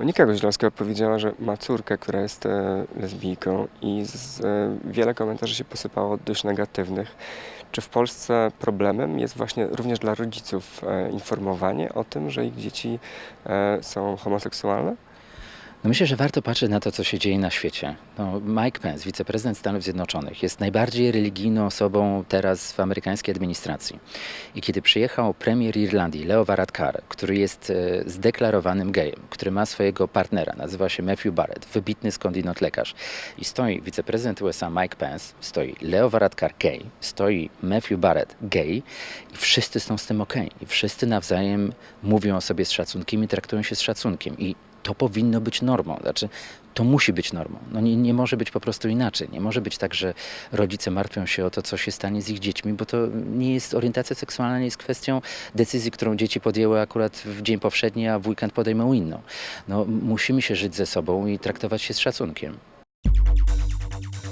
Monika Goźlowska powiedziała, że ma córkę, która jest e, lesbijką i z, e, wiele komentarzy się posypało dość negatywnych. Czy w Polsce problemem jest właśnie również dla rodziców e, informowanie o tym, że ich dzieci są homoseksualne? No myślę, że warto patrzeć na to, co się dzieje na świecie. No, Mike Pence, wiceprezydent Stanów Zjednoczonych, jest najbardziej religijną osobą teraz w amerykańskiej administracji. I kiedy przyjechał premier Irlandii, Leo Varadkar, który jest e, zdeklarowanym gejem, który ma swojego partnera, nazywa się Matthew Barrett, wybitny skądinąd lekarz, i stoi wiceprezydent USA Mike Pence, stoi Leo Varadkar gej, stoi Matthew Barrett gej i wszyscy są z tym okej. I wszyscy nawzajem mówią o sobie z szacunkiem i traktują się z szacunkiem. I to powinno być normą. Znaczy, to musi być normą. No nie, nie może być po prostu inaczej. Nie może być tak, że rodzice martwią się o to, co się stanie z ich dziećmi, bo to nie jest orientacja seksualna, nie jest kwestią decyzji, którą dzieci podjęły akurat w dzień powszedni, a w weekend podejmą inną. No, musimy się żyć ze sobą i traktować się z szacunkiem.